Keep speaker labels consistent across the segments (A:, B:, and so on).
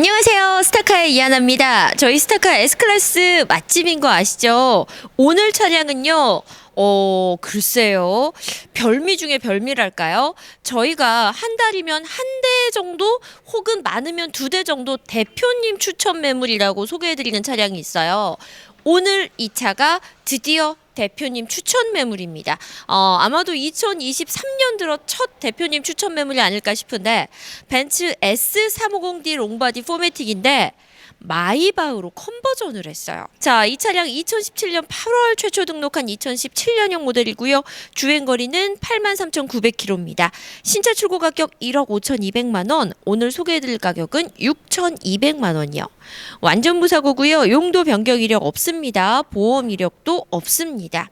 A: 안녕하세요. 스타카의 이하나입니다. 저희 스타카 S클래스 맛집인 거 아시죠? 오늘 차량은요. 어, 글쎄요. 별미 중에 별미랄까요? 저희가 한 달이면 한 대 정도 혹은 많으면 두 대 정도 대표님 추천 매물이라고 소개해드리는 차량이 있어요. 오늘 이 차가 드디어 대표님 추천 매물입니다. 어, 아마도 2023년 들어 첫 대표님 추천 매물이 아닐까 싶은데 벤츠 S350D 롱바디 포매틱인데 마이바흐로 컨버전을 했어요. 자, 이 차량 2017년 8월 최초 등록한 2017년형 모델이고요. 주행 거리는 83,900km입니다. 신차 출고 가격 1억 5,200만 원. 오늘 소개해드릴 가격은 6,200만 원이요. 완전 무사고고요. 용도 변경 이력 없습니다. 보험 이력도 없습니다.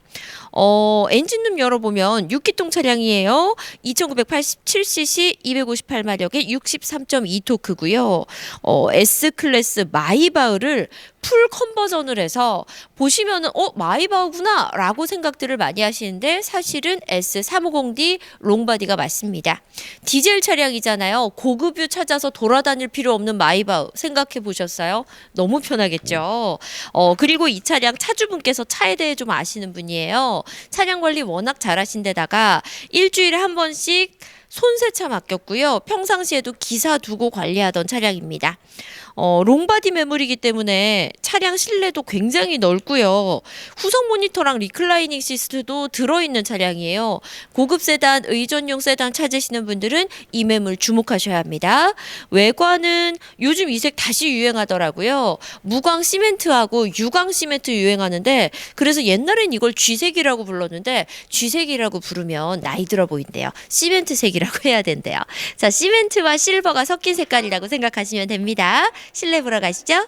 A: 어, 엔진룸 열어보면 6기통 차량이에요. 2987cc 258마력의 63.2토크고요. 어, S클래스 마이바흐를 풀 컨버전을 해서 보시면은 어 마이바흐구나 라고 생각들을 많이 하시는데 사실은 S350D 롱바디가 맞습니다. 디젤 차량이잖아요. 고급유 찾아서 돌아다닐 필요 없는 마이바흐 생각해 보셨어요? 너무 편하겠죠. 어 그리고 이 차량 차주분께서 차에 대해 좀 아시는 분이에요. 차량 관리 워낙 잘하신 데다가 일주일에 한 번씩 손세차 맡겼고요. 평상시에도 기사 두고 관리하던 차량입니다. 어, 롱바디 매물이기 때문에 차량 실내도 굉장히 넓고요. 후속 모니터랑 리클라이닝 시스트도 들어있는 차량이에요. 고급 세단, 의전용 세단 찾으시는 분들은 이 매물 주목하셔야 합니다. 외관은 요즘 이색 다시 유행하더라고요. 무광 시멘트하고 유광 시멘트 유행하는데 그래서 옛날엔 이걸 쥐색이라고 불렀는데 쥐색이라고 부르면 나이 들어 보인대요. 시멘트색이라고 해야 된대요. 자, 시멘트와 실버가 섞인 색깔이라고 생각하시면 됩니다. 실내 보러 가시죠.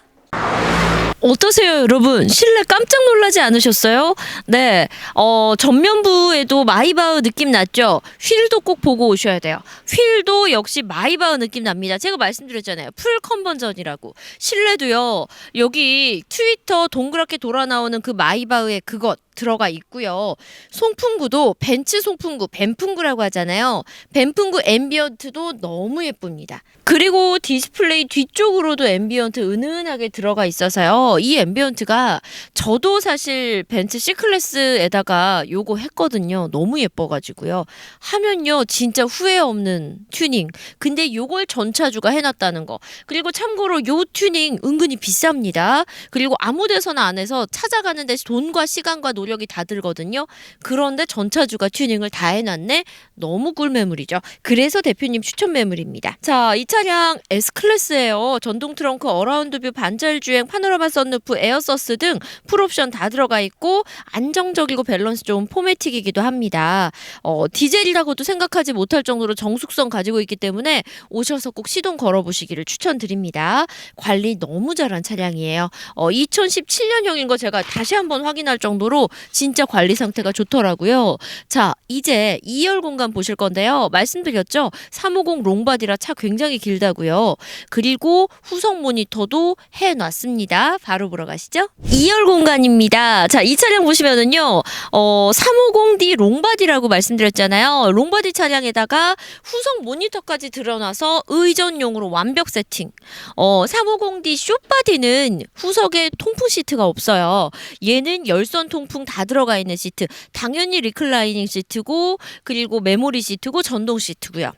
A: 어떠세요, 여러분? 실내 깜짝 놀라지 않으셨어요? 네, 어, 전면부에도 마이바흐 느낌 났죠? 휠도 꼭 보고 오셔야 돼요. 휠도 역시 마이바흐 느낌 납니다. 제가 말씀드렸잖아요. 풀 컨버전이라고. 실내도요, 여기 트위터 동그랗게 돌아 나오는 그 마이바흐의 그것. 들어가 있고요. 송풍구도 벤츠 송풍구, 벤풍구라고 하잖아요. 벤풍구 앰비언트도 너무 예쁩니다. 그리고 디스플레이 뒤쪽으로도 앰비언트 은은하게 들어가 있어서요. 이 앰비언트가 저도 사실 벤츠 C클래스에다가 요거 했거든요. 너무 예뻐가지고요. 하면요, 진짜 후회 없는 튜닝. 근데 요걸 전차주가 해놨다는 거. 그리고 참고로 요 튜닝 은근히 비쌉니다. 그리고 아무 데서나 안 해서 찾아가는 데 돈과 시간과 노 력이 다 들거든요. 그런데 전차주가 튜닝을 다 해놨네. 너무 꿀 매물이죠. 그래서 대표님 추천 매물입니다. 자, 이 차량 S클래스예요. 전동 트렁크, 어라운드뷰, 반절 주행, 파노라마 썬루프, 에어서스 등 풀옵션 다 들어가 있고 안정적이고 밸런스 좋은 포매틱이기도 합니다. 어, 디젤이라고도 생각하지 못할 정도로 정숙성 가지고 있기 때문에 오셔서 꼭 시동 걸어보시기를 추천드립니다. 관리 너무 잘한 차량이에요. 어, 2017년형인 거 제가 다시 한번 확인할 정도로 진짜 관리 상태가 좋더라고요. 자, 이제 2열 공간 보실 건데요. 말씀드렸죠? 350 롱바디라 차 굉장히 길다고요. 그리고 후속 모니터도 해놨습니다. 바로 보러 가시죠. 2열 공간입니다. 자, 이 차량 보시면은요, 어, 350D 롱바디라고 말씀드렸잖아요. 롱바디 차량에다가 후속 모니터까지 드러나서 의전용으로 완벽 세팅. 어, 350D 숏바디는 후석에 통풍 시트가 없어요. 얘는 열선 통풍 다 들어가 있는 시트. 당연히 리클라이닝 시트고, 그리고 메모리 시트고, 전동 시트고요.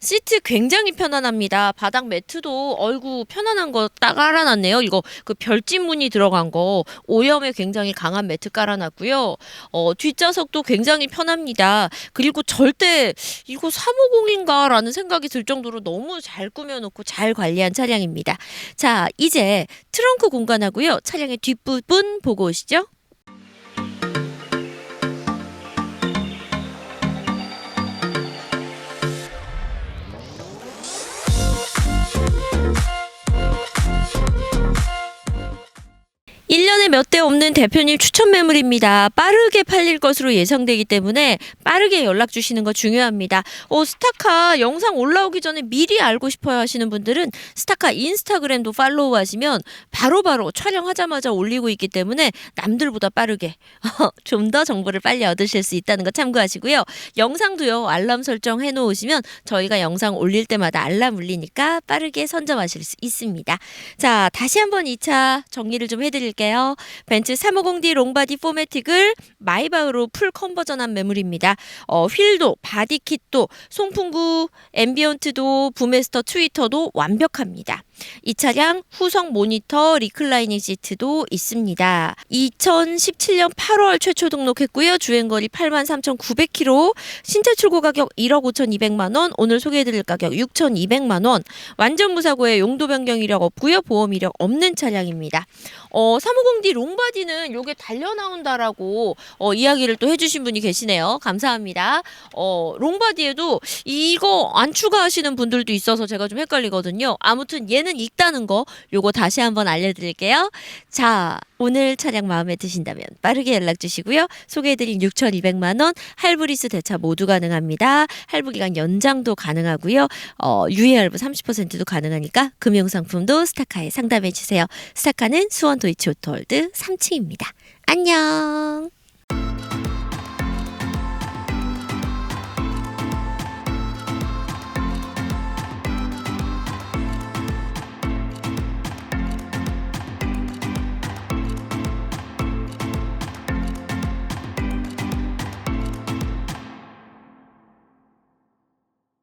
A: 시트 굉장히 편안합니다. 바닥 매트도 얼구 편안한 거 딱 깔아놨네요. 이거 그 별집 무늬 들어간 거 오염에 굉장히 강한 매트 깔아놨고요. 어, 뒷좌석도 굉장히 편합니다. 그리고 절대 이거 350인가라는 생각이 들 정도로 너무 잘 꾸며놓고 잘 관리한 차량입니다. 자, 이제 트렁크 공간하고요. 차량의 뒷부분 보고 오시죠. 1년에 몇 대 없는 대표님 추천 매물입니다. 빠르게 팔릴 것으로 예상되기 때문에 빠르게 연락 주시는 거 중요합니다. 어, 스타카 영상 올라오기 전에 미리 알고 싶어요 하시는 분들은 스타카 인스타그램도 팔로우 하시면 바로바로 촬영하자마자 올리고 있기 때문에 남들보다 빠르게 좀 더 정보를 빨리 얻으실 수 있다는 거 참고하시고요. 영상도요. 알람 설정 해 놓으시면 저희가 영상 올릴 때마다 알람 울리니까 빠르게 선점하실 수 있습니다. 자, 다시 한번 2차 정리를 좀 해드릴게요. 벤츠 350D 롱바디 포매틱을 마이바흐로 풀 컨버전한 매물입니다. 어, 휠도 바디킷도 송풍구 앰비언트도 부메스터 트위터도 완벽합니다. 이 차량 후성 모니터 리클라이닝 시트도 있습니다. 2017년 8월 최초 등록했고요. 주행거리 83,900km, 신차 출고 가격 1억 5,200만 원, 오늘 소개해드릴 가격 6,200만 원. 완전 무사고에 용도 변경 이력 없고요. 보험 이력 없는 차량입니다. 어, 350D 롱바디는 요게 달려 나온다라고 어, 이야기를 또 해주신 분이 계시네요. 감사합니다. 어, 롱바디에도 이거 안 추가하시는 분들도 있어서 제가 좀 헷갈리거든요. 아무튼 얘는 있다는 거 요거 다시 한번 알려드릴게요. 자, 오늘 차량 마음에 드신다면 빠르게 연락 주시고요. 소개해드린 6,200만 원 할부리스 대차 모두 가능합니다. 할부 기간 연장도 가능하고요. 어, 유예 할부 30%도 가능하니까 금융상품도 스타카에 상담해 주세요. 스타카는 수원 도이치 오토홀드 3층입니다. 안녕.